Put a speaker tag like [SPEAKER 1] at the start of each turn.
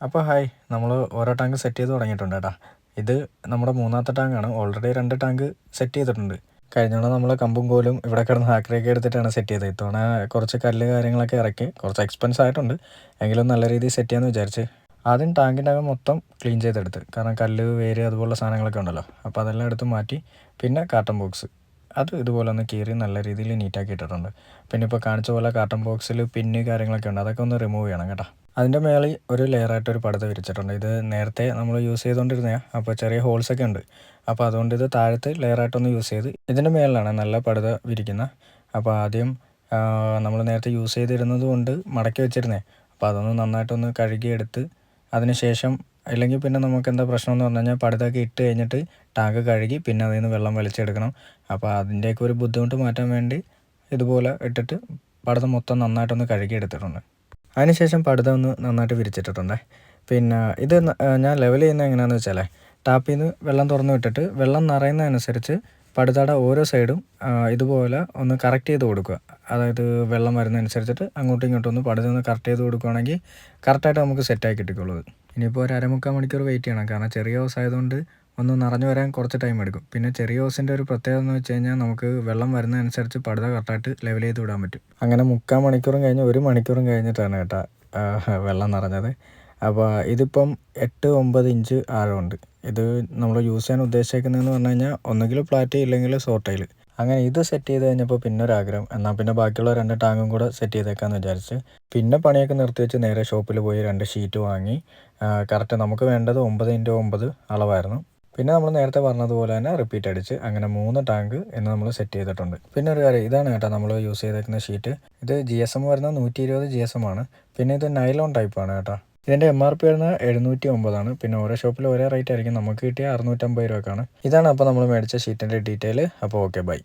[SPEAKER 1] അപ്പോൾ ഹായ് നമ്മൾ ഓരോ ടാങ്ക് സെറ്റ് ചെയ്ത് തുടങ്ങിയിട്ടുണ്ട് കേട്ടോ. ഇത് നമ്മുടെ മൂന്നാമത്തെ ടാങ്കാണ്. ഓൾറെഡി രണ്ട് ടാങ്ക് സെറ്റ് ചെയ്തിട്ടുണ്ട്. കഴിഞ്ഞ തവണ നമ്മൾ കമ്പും കോലും ഇവിടെ കിടന്ന് ഹാക്കറിയൊക്കെ എടുത്തിട്ടാണ് സെറ്റ് ചെയ്തത്. ഇത്തവണ കുറച്ച് കല്ല് കാര്യങ്ങളൊക്കെ ഇറക്കി കുറച്ച് എക്സ്പെൻസ് ആയിട്ടുണ്ട്. എങ്കിലും നല്ല രീതിയിൽ സെറ്റ് ചെയ്യാമെന്ന് വിചാരിച്ച് ആദ്യം ടാങ്കിന്റെ അകം മൊത്തം ക്ലീൻ ചെയ്തെടുത്ത്. കാരണം കല്ല് വേര് അതുപോലുള്ള സാധനങ്ങളൊക്കെ ഉണ്ടല്ലോ. അപ്പോൾ അതെല്ലാം എടുത്ത് മാറ്റി പിന്നെ കാർട്ടൺ ബോക്സ് അത് ഇതുപോലെ ഒന്ന് കീറി നല്ല രീതിയിൽ നീറ്റാക്കി ഇട്ടിട്ടുണ്ട്. പിന്നെ ഇപ്പോൾ കാണിച്ച പോലെ കാട്ടൺ ബോക്സിൽ പിന്ന് കാര്യങ്ങളൊക്കെ ഉണ്ട്. അതൊക്കെ ഒന്ന് റിമൂവ് ചെയ്യണം കേട്ടോ. അതിന്റെ മേളിൽ ഒരു ലെയറായിട്ട് ഒരു പടത്ത് വിരിച്ചിട്ടുണ്ട്. ഇത് നേരത്തെ നമ്മൾ യൂസ് ചെയ്തുകൊണ്ടിരുന്നതാണ് അപ്പോൾ ചെറിയ ഹോൾസ് ഒക്കെ ഉണ്ട്. അപ്പോൾ അതുകൊണ്ട് ഇത് താഴത്ത് ലെയറായിട്ടൊന്ന് യൂസ് ചെയ്ത് ഇതിന്റെ മേളിലാണ് നല്ല പടത വിരിക്കുന്നത് അപ്പോൾ ആദ്യം നമ്മൾ നേരത്തെ യൂസ് ചെയ്തിരുന്നത് കൊണ്ട് മടക്കി വെച്ചിരുന്നേ. അപ്പോൾ അതൊന്ന് നന്നായിട്ടൊന്ന് കഴുകിയെടുത്ത് അതിന് ശേഷം അല്ലെങ്കിൽ പിന്നെ നമുക്ക് എന്താ പ്രശ്നം എന്ന് പറഞ്ഞു കഴിഞ്ഞാൽ പടുതൊക്കെ ഇട്ട് കഴിഞ്ഞിട്ട് ടാങ്ക് കഴുകി പിന്നെ അതിൽ നിന്ന് വെള്ളം വലിച്ചെടുക്കണം. അപ്പോൾ അതിന്റെയൊക്കെ ഒരു ബുദ്ധിമുട്ട് മാറ്റാൻ വേണ്ടി ഇതുപോലെ ഇട്ടിട്ട് പടത്ത് മൊത്തം നന്നായിട്ടൊന്ന് കഴുകി എടുത്തിട്ടുണ്ട് അതിനുശേഷം പടുത ഒന്ന് നന്നായിട്ട് വിരിച്ചിട്ടിട്ടുണ്ട്. പിന്നെ ഇത് ഞാൻ ലെവൽ ചെയ്യുന്നത് എങ്ങനെയാണെന്ന് വെച്ചാൽ ടാപ്പിൽ നിന്ന് വെള്ളം തുറന്നു വിട്ടിട്ട് വെള്ളം നിറയുന്നതനുസരിച്ച് പടുതയുടെ ഓരോ സൈഡും ഇതുപോലെ ഒന്ന് കറക്റ്റ് ചെയ്ത് കൊടുക്കുക. അതായത് വെള്ളം വരുന്നതനുസരിച്ചിട്ട് അങ്ങോട്ടും ഇങ്ങോട്ടും ഒന്ന് പടുത ഒന്ന് കറക്റ്റ് ചെയ്ത് കൊടുക്കുകയാണെങ്കിൽ കറക്റ്റായിട്ട് നമുക്ക് സെറ്റായി കിട്ടിക്കുള്ളൂ ഇനിയിപ്പോൾ ഒരു അരമുക്കാൽ മണിക്കൂർ വെയിറ്റ് ചെയ്യണം. കാരണം ചെറിയ ഹോസ് ആയതുകൊണ്ട് ഒന്ന് നിറഞ്ഞു വരാൻ കുറച്ച് ടൈം എടുക്കും. പിന്നെ ചെറിയ ഹോസിന്റെ ഒരു പ്രത്യേകത എന്ന് വെച്ച് കഴിഞ്ഞാൽ നമുക്ക് വെള്ളം വരുന്നതനുസരിച്ച് പടുത കറക്റ്റായിട്ട് ലെവൽ ചെയ്ത് വിടാൻ പറ്റും. അങ്ങനെ മുക്കാൽ മണിക്കൂറും കഴിഞ്ഞ് ഒരു മണിക്കൂറും കഴിഞ്ഞിട്ടാണ് കേട്ടോ വെള്ളം നിറഞ്ഞത്. അപ്പോൾ ഇതിപ്പം എട്ട് ഒമ്പത് ഇഞ്ച് ആഴമുണ്ട്. ഇത് നമ്മൾ യൂസ് ചെയ്യാൻ ഉദ്ദേശിക്കുന്നതെന്ന് പറഞ്ഞു കഴിഞ്ഞാൽ ഒന്നുകിൽ പ്ലാറ്റ് ഇല്ലെങ്കിൽ സോട്ടയിൽ അങ്ങനെ ഇത് സെറ്റ് ചെയ്ത് കഴിഞ്ഞപ്പോൾ പിന്നെ ഒരു ആഗ്രഹം. എന്നാൽ പിന്നെ ബാക്കിയുള്ള രണ്ട് ടാങ്കും കൂടെ സെറ്റ് ചെയ്തേക്കാമെന്ന് വിചാരിച്ച് പിന്നെ പണിയൊക്കെ നിർത്തി വെച്ച് നേരെ ഷോപ്പിൽ പോയി രണ്ട് ഷീറ്റ് വാങ്ങി. കറക്റ്റ് നമുക്ക് വേണ്ടത് ഒമ്പത് ഇന്റു ഒമ്പത് അളവായിരുന്നു. പിന്നെ നമ്മൾ നേരത്തെ പറഞ്ഞതുപോലെ തന്നെ റിപ്പീറ്റ് അടിച്ച് അങ്ങനെ മൂന്ന് ടാങ്ക് എന്ന് നമ്മൾ സെറ്റ് ചെയ്തിട്ടുണ്ട്. പിന്നെ ഒരു കാര്യം ഇതാണ് കേട്ടോ നമ്മൾ യൂസ് ചെയ്തേക്കുന്ന ഷീറ്റ് ഇത് ജി എസ് എം വരുന്ന നൂറ്റി ഇരുപത് ജി എസ് എം ആണ്. പിന്നെ ഇത് നൈലോൺ ടൈപ്പാണ് കേട്ടോ. ഇതിന്റെ എം ആർ പി വരുന്നത് എഴുന്നൂറ്റി ഒമ്പതാണ് പിന്നെ ഓരോ ഷോപ്പിൽ ഒരേ റേറ്റ് ആയിരിക്കും. നമുക്ക് കിട്ടിയ അറുന്നൂറ്റമ്പത് രൂപക്കാണ്. ഇതാണ് അപ്പോൾ നമ്മൾ മേടിച്ച ഷീറ്റിന്റെ ഡീറ്റെയിൽ അപ്പോൾ ഓക്കെ ബൈ